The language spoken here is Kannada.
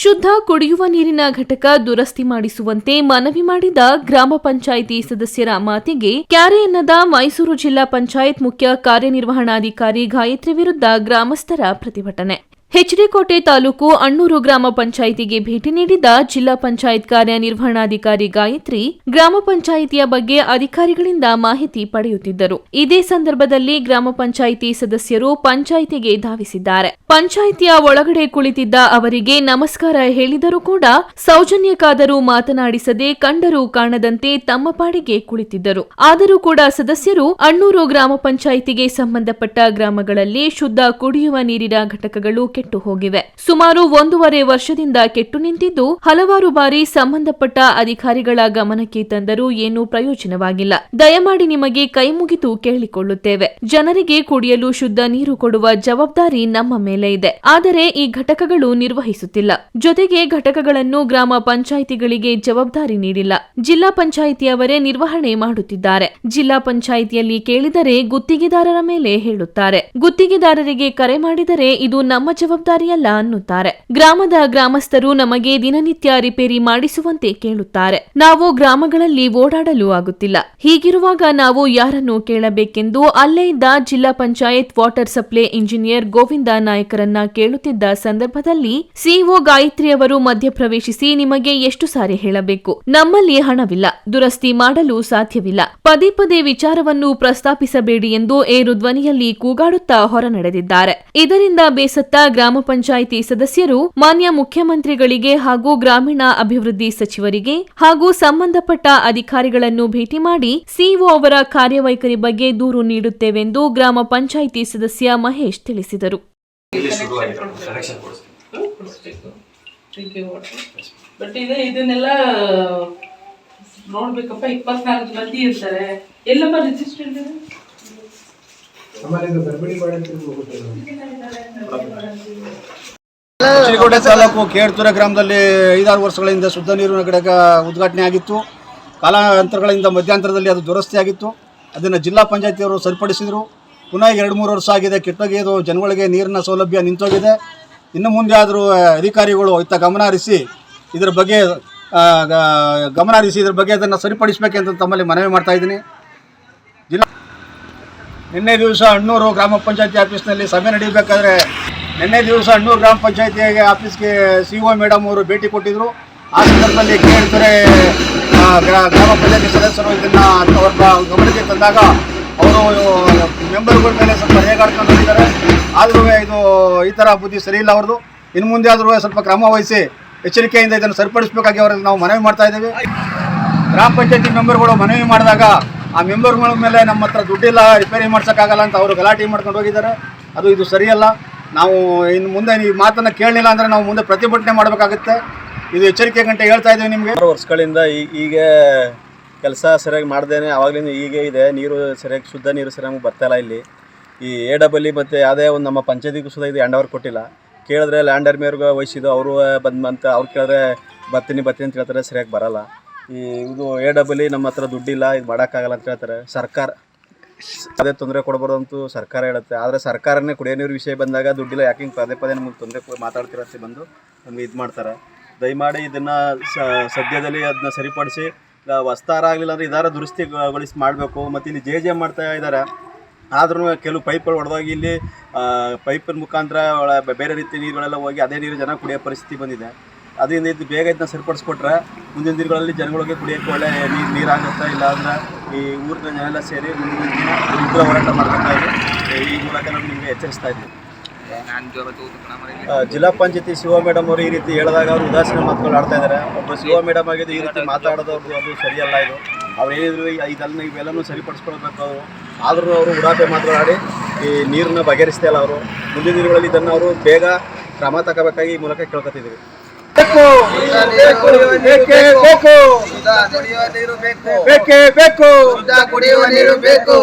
ಶುದ್ಧ ಕುಡಿಯುವ ನೀರಿನ ಘಟಕ ದುರಸ್ತಿ ಮಾಡಿಸುವಂತೆ ಮನವಿ ಮಾಡಿದ ಗ್ರಾಮ ಪಂಚಾಯಿತಿ ಸದಸ್ಯರ ಮಾತಿಗೆ ಕ್ಯಾರೆ ಎನ್ನದ ಮೈಸೂರು ಜಿಲ್ಲಾ ಪಂಚಾಯತ್ ಮುಖ್ಯ ಕಾರ್ಯನಿರ್ವಹಣಾಧಿಕಾರಿ ಗಾಯತ್ರಿ ವಿರುದ್ಧ ಗ್ರಾಮಸ್ಥರ ಪ್ರತಿಭಟನೆ. ಹೆಚ್ಡಿಕೋಟೆ ತಾಲೂಕು ಅಣ್ಣೂರು ಗ್ರಾಮ ಪಂಚಾಯಿತಿಗೆ ಭೇಟಿ ನೀಡಿದ ಜಿಲ್ಲಾ ಪಂಚಾಯತ್ ಕಾರ್ಯನಿರ್ವಹಣಾಧಿಕಾರಿ ಗಾಯತ್ರಿ ಗ್ರಾಮ ಪಂಚಾಯಿತಿಯ ಬಗ್ಗೆ ಅಧಿಕಾರಿಗಳಿಂದ ಮಾಹಿತಿ ಪಡೆಯುತ್ತಿದ್ದರು. ಇದೇ ಸಂದರ್ಭದಲ್ಲಿ ಗ್ರಾಮ ಪಂಚಾಯಿತಿ ಸದಸ್ಯರು ಪಂಚಾಯಿತಿಗೆ ಧಾವಿಸಿದ್ದಾರೆ. ಪಂಚಾಯಿತಿಯ ಒಳಗಡೆ ಕುಳಿತಿದ್ದ ಅವರಿಗೆ ನಮಸ್ಕಾರ ಹೇಳಿದರೂ ಕೂಡ ಸೌಜನ್ಯಕ್ಕಾದರೂ ಮಾತನಾಡಿಸದೆ ಕಂಡರೂ ಕಾಣದಂತೆ ತಮ್ಮ ಪಾಡಿಗೆ ಕುಳಿತಿದ್ದರು. ಆದರೂ ಕೂಡ ಸದಸ್ಯರು ಅಣ್ಣೂರು ಗ್ರಾಮ ಪಂಚಾಯಿತಿಗೆ ಸಂಬಂಧಪಟ್ಟ ಗ್ರಾಮಗಳಲ್ಲಿ ಶುದ್ಧ ಕುಡಿಯುವ ನೀರಿನ ಘಟಕಗಳು ಕೆಟ್ಟು ಹೋಗಿವೆ. ಸುಮಾರು ಒಂದೂವರೆ ವರ್ಷದಿಂದ ಕೆಟ್ಟು ನಿಂತಿದ್ದು ಹಲವಾರು ಬಾರಿ ಸಂಬಂಧಪಟ್ಟ ಅಧಿಕಾರಿಗಳ ಗಮನಕ್ಕೆ ತಂದರೂ ಏನೂ ಪ್ರಯೋಜನವಾಗಿಲ್ಲ. ದಯಮಾಡಿ ನಿಮಗೆ ಕೈಮುಗಿತು ಕೇಳಿಕೊಳ್ಳುತ್ತೇವೆ. ಜನರಿಗೆ ಕುಡಿಯಲು ಶುದ್ಧ ನೀರು ಕೊಡುವ ಜವಾಬ್ದಾರಿ ನಮ್ಮ ಮೇಲೆ ಇದೆ. ಆದರೆ ಈ ಘಟಕಗಳು ನಿರ್ವಹಿಸುತ್ತಿಲ್ಲ. ಜೊತೆಗೆ ಘಟಕಗಳನ್ನು ಗ್ರಾಮ ಪಂಚಾಯಿತಿಗಳಿಗೆ ಜವಾಬ್ದಾರಿ ನೀಡಿಲ್ಲ. ಜಿಲ್ಲಾ ಪಂಚಾಯಿತಿಯವರೇ ನಿರ್ವಹಣೆ ಮಾಡುತ್ತಿದ್ದಾರೆ. ಜಿಲ್ಲಾ ಪಂಚಾಯಿತಿಯಲ್ಲಿ ಕೇಳಿದರೆ ಗುತ್ತಿಗೆದಾರರ ಮೇಲೆ ಹೇಳುತ್ತಾರೆ. ಗುತ್ತಿಗೆದಾರರಿಗೆ ಕರೆ ಮಾಡಿದರೆ ಇದು ನಮ್ಮ ಜವಾಬ್ದಾರಿಯಲ್ಲ ಅನ್ನುತ್ತಾರೆ. ಗ್ರಾಮದ ಗ್ರಾಮಸ್ಥರು ನಮಗೆ ದಿನನಿತ್ಯ ರಿಪೇರಿ ಮಾಡಿಸುವಂತೆ ಕೇಳುತ್ತಾರೆ. ನಾವು ಗ್ರಾಮಗಳಲ್ಲಿ ಓಡಾಡಲು ಆಗುತ್ತಿಲ್ಲ. ಹೀಗಿರುವಾಗ ನಾವು ಯಾರನ್ನು ಕೇಳಬೇಕೆಂದು ಅಲ್ಲೇ ಇದ್ದ ಜಿಲ್ಲಾ panchayat water supply engineer Govinda ನಾಯಕರನ್ನ ಕೇಳುತ್ತಿದ್ದ ಸಂದರ್ಭದಲ್ಲಿ ಸಿಇಒ ಗಾಯತ್ರಿ ಅವರು ಮಧ್ಯಪ್ರವೇಶಿಸಿ ನಿಮಗೆ ಎಷ್ಟು ಸಾರಿ ಹೇಳಬೇಕು. ನಮ್ಮಲ್ಲಿ ಹಣವಿಲ್ಲ. ದುರಸ್ತಿ ಮಾಡಲು ಸಾಧ್ಯವಿಲ್ಲ. ಪದೇ ಪದೇ ವಿಚಾರವನ್ನು ಪ್ರಸ್ತಾಪಿಸಬೇಡಿ ಎಂದು ಏರು ಧ್ವನಿಯಲ್ಲಿ ಕೂಗಾಡುತ್ತಾ ಹೊರನಡೆದಿದ್ದಾರೆ. ಇದರಿಂದ ಬೇಸತ್ತ ಗ್ರಾಮ ಪಂಚಾಯಿತಿ ಸದಸ್ಯರು ಮಾನ್ಯ ಮುಖ್ಯಮಂತ್ರಿಗಳಿಗೆ ಹಾಗೂ ಗ್ರಾಮೀಣ ಅಭಿವೃದ್ಧಿ ಸಚಿವರಿಗೆ ಹಾಗೂ ಸಂಬಂಧಪಟ್ಟ ಅಧಿಕಾರಿಗಳನ್ನು ಭೇಟಿ ಮಾಡಿ ಸಿಇಒ ಅವರ ಕಾರ್ಯವೈಖರಿ ಬಗ್ಗೆ ದೂರು ನೀಡುತ್ತೇವೆಂದು ಗ್ರಾಮ ಪಂಚಾಯಿತಿ ಸದಸ್ಯ ಮಹೇಶ್ ತಿಳಿಸಿದರು. ಬಟ್ ಇದು ಇದನ್ನೆಲ್ಲ ನೋಡ್ಬೇಕಪ್ಪ. ಇಪ್ಪತ್ನಾಲ್ಕು ಮಂದಿ ಇರ್ತಾರೆ. ಎಲ್ಲಪ್ಪ ರಿಜಿಸ್ಟರ್ ಇದೆ? ಇದು ಶ್ರೀಕೋಟೆ ತಾಲೂಕು ಕೇಡ್ತುರೆ ಗ್ರಾಮದಲ್ಲಿ ಐದಾರು ವರ್ಷಗಳಿಂದ ಶುದ್ಧ ನೀರಿನ ಘಟಕ ಉದ್ಘಾಟನೆ ಆಗಿತ್ತು. ಕಾಲಾಂತರಗಳಿಂದ ಮಧ್ಯಂತರದಲ್ಲಿ ಅದು ದುರಸ್ತಿಯಾಗಿತ್ತು ಅದನ್ನು ಜಿಲ್ಲಾ ಪಂಚಾಯತಿಯವರು ಸರಿಪಡಿಸಿದರು. ಪುನಃ ಎರಡು, ಮೂರು ವರ್ಷ ಆಗಿದೆ. ಕೆಟ್ಟೋಗಿದ್ದು ಜನಗಳಿಗೆ ನೀರಿನ ಸೌಲಭ್ಯ ನಿಂತೋಗಿದೆ. ಇನ್ನು ಮುಂದೆ ಆದರೂ ಅಧಿಕಾರಿಗಳು ಇತ್ತ ಗಮನ ಹರಿಸಿ ಇದರ ಬಗ್ಗೆ ಗಮನ ಹರಿಸಿ ಇದ್ರ ಬಗ್ಗೆ ಅದನ್ನು ಸರಿಪಡಿಸಬೇಕೆಂತ ತಮ್ಮಲ್ಲಿ ಮನವಿ ಮಾಡ್ತಾ ಇದ್ದೀನಿ. ನಿನ್ನೆ ದಿವಸ ಅಣ್ಣೂರು ಗ್ರಾಮ ಪಂಚಾಯತಿ ಆಫೀಸ್ನಲ್ಲಿ ಸಭೆ ನಡೀಬೇಕಾದ್ರೆ ನಿನ್ನೆ ದಿವಸ ಅಣ್ಣೂರು ಗ್ರಾಮ ಪಂಚಾಯತಿ ಆಫೀಸ್ಗೆ ಸಿ ಒ ಮೇಡಮ್ ಅವರು ಭೇಟಿ ಕೊಟ್ಟಿದ್ದರು ಆ ಸಂದರ್ಭದಲ್ಲಿ ಕೇಳಿದರೆ ಗ್ರಾಮ ಪಂಚಾಯತಿ ಸದಸ್ಯರು ಇದನ್ನು ಅವ್ರ ಗಮನಕ್ಕೆ ತಂದಾಗ ಅವರು, ಮೆಂಬರ್ಗಳ ಮೇಲೆ ಸ್ವಲ್ಪ ರೇಗಾಡ್ಕೊಂಡು ಹೋಗಿದ್ದಾರೆ. ಆದರೂ ಇದು ಈ ಥರ ಬುದ್ಧಿ ಸರಿ ಇಲ್ಲ ಅವ್ರದ್ದು. ಇನ್ನು ಮುಂದೆ ಆದರೂ ಸ್ವಲ್ಪ ಕ್ರಮ ವಹಿಸಿ ಎಚ್ಚರಿಕೆಯಿಂದ ಇದನ್ನು ಸರಿಪಡಿಸಬೇಕಾಗಿ ಅವರನ್ನು ನಾವು ಮನವಿ ಮಾಡ್ತಾ ಇದ್ದೀವಿ. ಗ್ರಾಮ ಪಂಚಾಯತಿ ಮೆಂಬರ್ಗಳು ಮನವಿ ಮಾಡಿದಾಗ ಆ ಮೆಂಬರ್ಗಳ ಮೇಲೆ ನಮ್ಮ ಹತ್ರ ದುಡ್ಡಿಲ್ಲ ರಿಪೇರಿ ಮಾಡ್ಸೋಕ್ಕಾಗಲ್ಲ ಅಂತ ಅವರು ಗಲಾಟೆ ಮಾಡ್ಕೊಂಡು ಹೋಗಿದ್ದಾರೆ. ಅದು ಇದು ಸರಿಯಲ್ಲ. ನಾವು ಇನ್ನು ಮುಂದೆ ಈ ಮಾತನ್ನು ಕೇಳಲಿಲ್ಲ ಅಂದರೆ ನಾವು ಮುಂದೆ ಪ್ರತಿಭಟನೆ ಮಾಡಬೇಕಾಗುತ್ತೆ. ಇದು ಎಚ್ಚರಿಕೆ ಗಂಟೆ ಹೇಳ್ತಾ ಇದ್ದೀವಿ ನಿಮಗೆ. ವರ್ಷಗಳಿಂದ ಈಗ ಕೆಲಸ ಸರಿಯಾಗಿ ಮಾಡ್ದೇನೆ. ಆವಾಗಲಿಂದ ಈಗ ಇದೆ. ನೀರು ಸರಿಯಾಗಿ, ಶುದ್ಧ ನೀರು ಸರಿಯಾಗಿ ಬರ್ತಾ ಇಲ್ಲ ಈ ಎ ಡಬಲ್ ಮತ್ತು ಯಾವುದೇ ಒಂದು ನಮ್ಮ ಪಂಚಾಯತಿಗೂ ಸುದ ಇದು ಹ್ಯಾಂಡ್ ಓವರ್ ಕೊಟ್ಟಿಲ್ಲ. ಕೇಳಿದ್ರೆ ಲ್ಯಾಂಡರ್ ಮೇರ್ಗೆ ವಹಿಸಿದ್ದು, ಅವರು ಬಂದು ಅಂತ ಅವ್ರು ಕೇಳಿದ್ರೆ ಬರ್ತೀನಿ ಬರ್ತೀನಿ ಅಂತ ಹೇಳ್ತಾರೆ, ಸರಿಯಾಗಿ ಬರಲ್ಲ. ಈ ಇದು ಎ ಡಬಲ್ ನಮ್ಮ ಹತ್ರ ದುಡ್ಡಿಲ್ಲ, ಇದು ಮಾಡೋಕ್ಕಾಗಲ್ಲ ಅಂತ ಹೇಳ್ತಾರೆ. ಸರ್ಕಾರ ಅದೇ ತೊಂದರೆ ಕೊಡಬಾರ್ದು ಅಂತೂ ಸರ್ಕಾರ ಹೇಳುತ್ತೆ. ಆದರೆ ಸರ್ಕಾರನೇ ಕುಡಿಯೋ ನೀರು ವಿಷಯ ಬಂದಾಗ ದುಡ್ಡಿಲ್ಲ, ಯಾಕೆ ಹಿಂಗೆ ಪದೇ ಪದೇ ನಮಗೆ ತೊಂದರೆ ಮಾತಾಡ್ತಿರೋ ಅಂತ ಬಂದು ನಮಗೆ ಇದು ಮಾಡ್ತಾರೆ. ದಯಮಾಡಿ ಇದನ್ನು ಸದ್ಯದಲ್ಲಿ ಅದನ್ನ ಸರಿಪಡಿಸಿ ವಸ್ತಾರ ಆಗಲಿಲ್ಲ ಅಂದರೆ ಇದಾರ ದುರಸ್ತಿಗೊಳಿಸಿ ಮಾಡಬೇಕು. ಮತ್ತು ಇಲ್ಲಿ ಜೆ ಜೆ ಮಾಡ್ತಾ ಇದ್ದಾರೆ ಆದ್ರೂ ಕೆಲವು ಪೈಪ್ಗಳು ಹೊಡೆದೋಗಿ ಇಲ್ಲಿ ಪೈಪಿನ ಮುಖಾಂತರ ಬೇರೆ ರೀತಿ ನೀರುಗಳೆಲ್ಲ ಹೋಗಿ ಅದೇ ನೀರು ಜನ ಕುಡಿಯೋ ಪರಿಸ್ಥಿತಿ ಬಂದಿದೆ. ಅದರಿಂದ ಇದು ಬೇಗ ಇದನ್ನ ಸರಿಪಡಿಸ್ಕೊಟ್ರೆ ಮುಂದಿನ ದಿನಗಳಲ್ಲಿ ಜನಗಳಿಗೆ ಕುಡಿಯೋಕ್ಕೆ ಒಳ್ಳೆ ನೀರು ನೀರಾಗುತ್ತೆ ಇಲ್ಲ ಅಂದ್ರೆ ಈ ಊರಿನ ಜನ ಎಲ್ಲ ಸೇರಿ ಮುಂದಿನ ದಿನ ಉಗ್ರ ಹೋರಾಟ ಇದೆ. ಈ ಮೂಲಕ ನಾವು ನಿಮಗೆ ಎಚ್ಚರಿಸ್ತಾ ಇದ್ದೀವಿ ಆ, ಜಿಲ್ಲಾ ಪಂಚಾಯತಿ ಶಿವ ಮೇಡಮ್ ಅವರು ಈ ರೀತಿ ಹೇಳಿದಾಗ ಅವರು ಉದಾಸೀನ ಮಾತುಗಳು ಆಡ್ತಾ ಇದ್ದಾರೆ ಒಬ್ಬ ಶಿವ ಮೇಡಮ್ ಆಗಿದ್ದು ಈ ರೀತಿ ಮಾತಾಡೋದವ್ರದ್ದು ಅದು ಸರಿಯಲ್ಲ ಇದು. ಅವ್ರು ಏನಿದ್ರು ಇದೆಲ್ಲ ಇವೆಲ್ಲನೂ ಸರಿಪಡಿಸ್ಕೊಳ್ಬೇಕು ಅವರು. ಆದರೂ ಅವರು ಉಡಾಪೆ ಮಾತನಾಡಿ ಈ ನೀರನ್ನ ಬಗೆಹರಿಸ್ತಾ ಇಲ್ಲ ಅವರು. ಮುಂದಿನ ದಿನಗಳಲ್ಲಿ ಇದನ್ನು ಅವರು ಬೇಗ ಕ್ರಮ ತಗೋಬೇಕಾಗಿ ಈ ಮೂಲಕ ಕೇಳ್ಕೊತಿದ್ದೀವಿ. ಬೇಕೇ. ಬೇಕು? ಬೇಕು. ಬೇಕೇ? ಬೇಕು ಕುಡಿಯುವ ನೀರು ಬೇಕು.